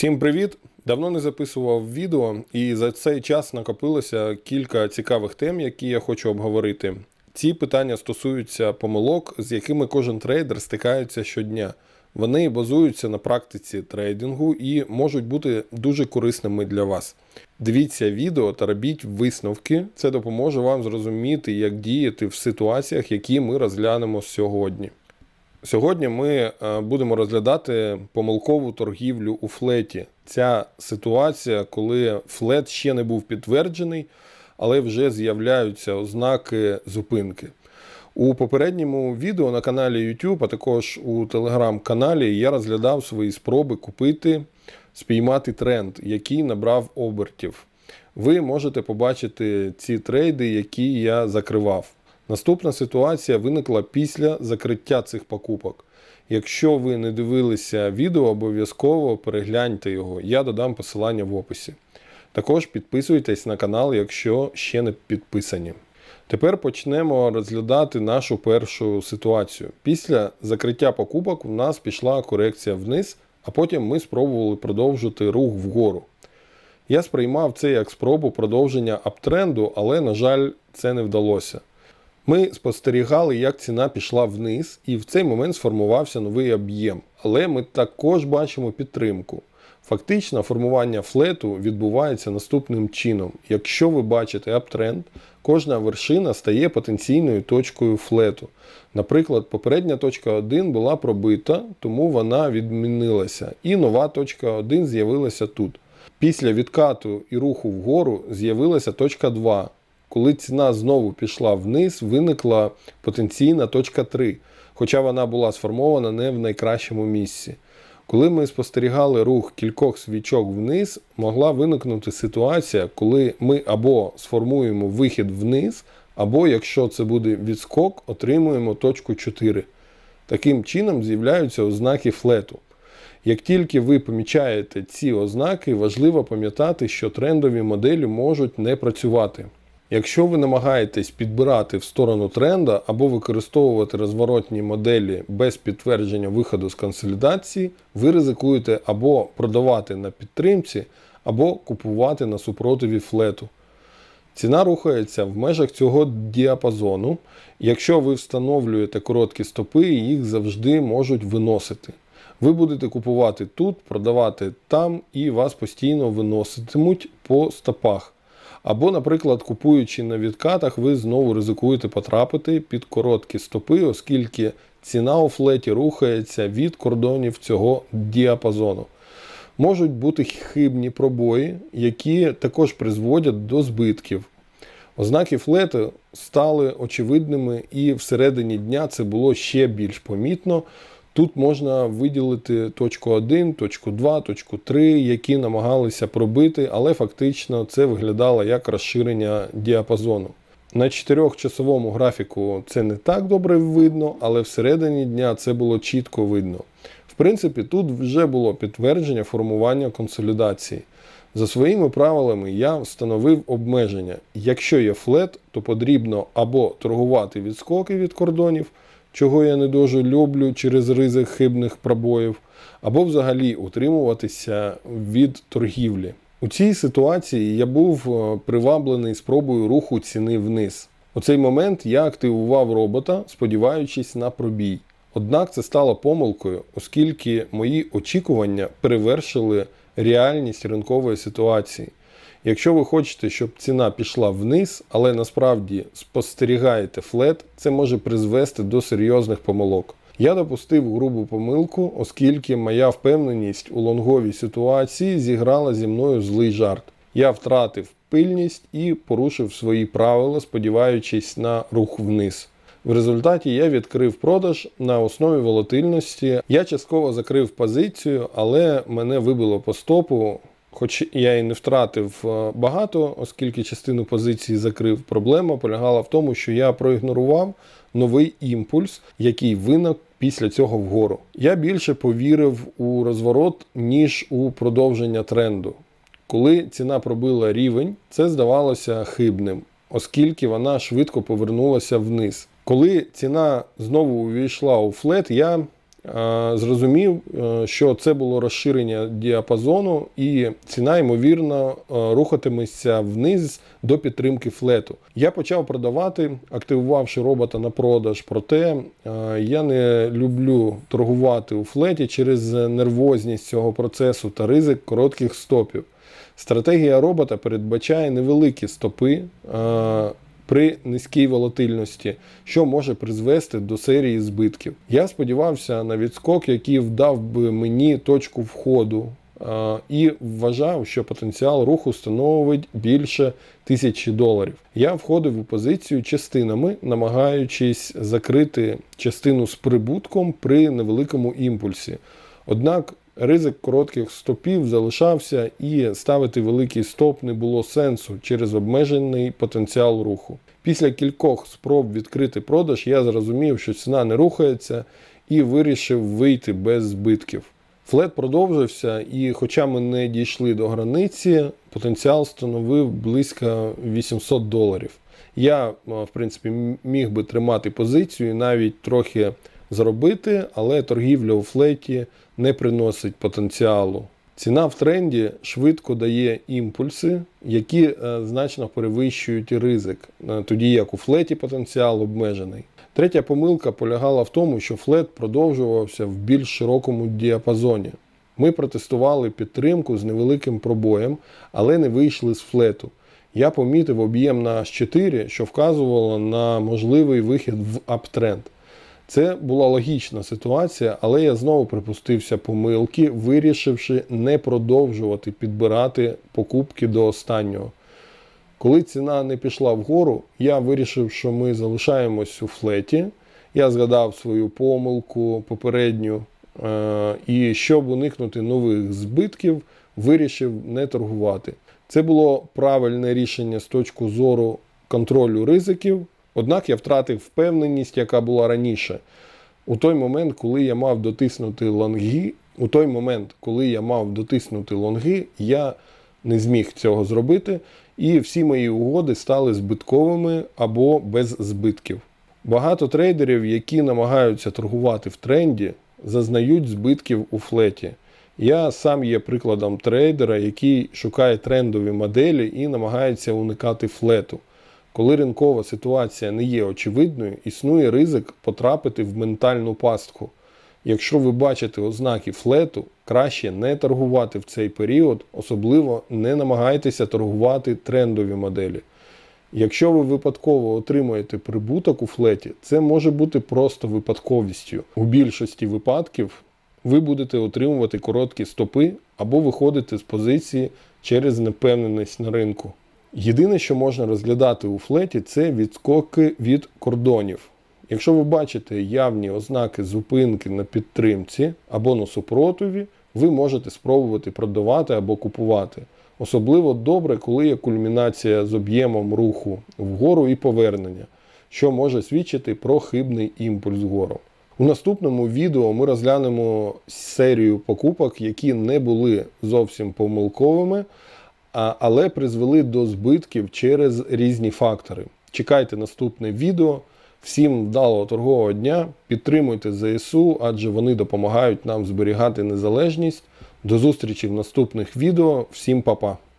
Всім привіт! Давно не записував відео, і за цей час накопилося кілька цікавих тем, які я хочу обговорити. Ці питання стосуються помилок, з якими кожен трейдер стикається щодня. Вони базуються на практиці трейдингу і можуть бути дуже корисними для вас. Дивіться відео та робіть висновки. Це допоможе вам зрозуміти, як діяти в ситуаціях, які ми розглянемо сьогодні. Сьогодні ми е, будемо розглядати помилкову торгівлю у флеті. Ця ситуація, коли флет ще не був підтверджений, але вже з'являються ознаки зупинки. У попередньому відео на каналі YouTube, а також у телеграм-каналі, я розглядав свої спроби купити, спіймати тренд, який набрав обертів. Ви можете побачити ці трейди, які я закривав. Наступна ситуація виникла після закриття цих покупок. Якщо ви не дивилися відео, обов'язково перегляньте його. Я додам посилання в описі. Також підписуйтесь на канал, якщо ще не підписані. Тепер почнемо розглядати нашу першу ситуацію. Після закриття покупок у нас пішла корекція вниз, а потім ми спробували продовжити рух вгору. Я сприймав це як спробу продовження аптренду, але, на жаль, це не вдалося. Ми спостерігали, як ціна пішла вниз, і в цей момент сформувався новий об'єм. Але ми також бачимо підтримку. Фактично, формування флету відбувається наступним чином. Якщо ви бачите аптренд, кожна вершина стає потенційною точкою флету. Наприклад, попередня точка 1 була пробита, тому вона відмінилася, і нова точка 1 з'явилася тут. Після відкату і руху вгору з'явилася точка 2. Коли ціна знову пішла вниз, виникла потенційна точка 3, хоча вона була сформована не в найкращому місці. Коли ми спостерігали рух кількох свічок вниз, могла виникнути ситуація, коли ми або сформуємо вихід вниз, або, якщо це буде відскок, отримуємо точку 4. Таким чином з'являються ознаки флету. Як тільки ви помічаєте ці ознаки, важливо пам'ятати, що трендові моделі можуть не працювати. Якщо ви намагаєтесь підбирати в сторону тренда або використовувати розворотні моделі без підтвердження виходу з консолідації, ви ризикуєте або продавати на підтримці, або купувати на супротиві флету. Ціна рухається в межах цього діапазону. Якщо ви встановлюєте короткі стопи, їх завжди можуть виносити. Ви будете купувати тут, продавати там, і вас постійно виноситимуть по стопах. Або, наприклад, купуючи на відкатах, ви знову ризикуєте потрапити під короткі стопи, оскільки ціна у флеті рухається від кордонів цього діапазону. Можуть бути хибні пробої, які також призводять до збитків. Ознаки флету стали очевидними, і всередині дня це було ще більш помітно. Тут можна виділити точку 1, точку 2, точку 3, які намагалися пробити, але фактично це виглядало як розширення діапазону. На 4-часовому графіку це не так добре видно, але всередині дня це було чітко видно. В принципі, тут вже було підтвердження формування консолідації. За своїми правилами я встановив обмеження. Якщо є флет, то потрібно або торгувати відскоки від кордонів чого я не дуже люблю через ризик хибних пробоїв, або взагалі утримуватися від торгівлі. У цій ситуації я був е, приваблений спробою руху ціни вниз. У цей момент я активував робота, сподіваючись на пробій. Однак це стало помилкою, оскільки мої очікування перевершили реальність ринкової ситуації. Якщо ви хочете, щоб ціна пішла вниз, але насправді спостерігаєте флет, це може призвести до серйозних помилок. Я допустив грубу помилку, оскільки моя впевненість у лонговій ситуації зіграла зі мною злий жарт. Я втратив пильність і порушив свої правила, сподіваючись на рух вниз. В результаті я відкрив продаж на основі волатильності. Я частково закрив позицію, але мене вибило по стопу. Хоч я і не втратив е, багато, оскільки частину позиції закрив, проблема полягала в тому, що я проігнорував новий імпульс, який виник після цього вгору. Я більше повірив у розворот, ніж у продовження тренду. Коли ціна пробила рівень, це здавалося хибним, оскільки вона швидко повернулася вниз. Коли ціна знову увійшла у флет, я зрозумів, е, що це було розширення діапазону, і ціна, ймовірно, е, рухатиметься вниз до підтримки флету. Я почав продавати, активувавши робота на продаж. Проте е, я не люблю торгувати у флеті через нервозність цього процесу та ризик коротких стопів. Стратегія робота передбачає невеликі стопи е, при низькій волатильності, що може призвести до серії збитків. Я сподівався на відскок, який вдав би мені точку входу, і вважав, що потенціал руху становить більше тисячі доларів. Я входив у позицію частинами, намагаючись закрити частину з прибутком при невеликому імпульсі. Однак ризик коротких стопів залишався і ставити великий стоп не було сенсу через обмежений потенціал руху. Після кількох спроб відкрити продаж я зрозумів, що ціна не рухається і вирішив вийти без збитків. Флет продовжився, і хоча ми не дійшли до границі, потенціал становив близько 800 доларів. Я, в принципі, міг би тримати позицію і навіть трохи заробити, але торгівля у флеті не приносить потенціалу. Ціна в тренді швидко дає імпульси, які е, значно перевищують ризик, е, тоді як у флеті потенціал обмежений. Третя помилка полягала в тому, що флет продовжувався в більш широкому діапазоні. Ми протестували підтримку з невеликим пробоєм, але не вийшли з флету. Я помітив об'єм на H4, що вказувало на можливий вихід в аптренд. Це була логічна ситуація, але я знову припустився помилки, вирішивши не продовжувати підбирати покупки до останнього. Коли ціна не пішла вгору, я вирішив, що ми залишаємось у флеті. Я згадав свою помилку попередню, е, і щоб уникнути нових збитків, вирішив не торгувати. Це було правильне рішення з точки зору контролю ризиків. Однак я втратив впевненість, яка була раніше. У той момент, коли я мав дотиснути лонги, у той момент, коли я мав дотиснути лонги, я не зміг цього зробити, і всі мої угоди стали збитковими або без збитків. Багато трейдерів, які намагаються торгувати в тренді, зазнають збитків у флеті. Я сам є прикладом трейдера, який шукає трендові моделі і намагається уникати флету. Коли ринкова ситуація не є очевидною, існує ризик потрапити в ментальну пастку. Якщо ви бачите ознаки флету, краще не торгувати в цей період, особливо не намагайтеся торгувати трендові моделі. Якщо ви випадково отримуєте прибуток у флеті, це може бути просто випадковістю. У більшості випадків ви будете отримувати короткі стопи або виходити з позиції через непевненість на ринку. Єдине, що можна розглядати у флеті, це відскоки від кордонів. Якщо ви бачите явні ознаки зупинки на підтримці або на супротиві, ви можете спробувати продавати або купувати. Особливо добре, коли є кульмінація з об'ємом руху вгору і повернення, що може свідчити про хибний імпульс вгору. У наступному відео ми розглянемо серію покупок, які не були зовсім помилковими, але призвели до збитків через різні фактори. Чекайте наступне відео. Всім вдалого торгового дня. Підтримуйте ЗСУ, адже вони допомагають нам зберігати незалежність. До зустрічі в наступних відео. Всім па-па!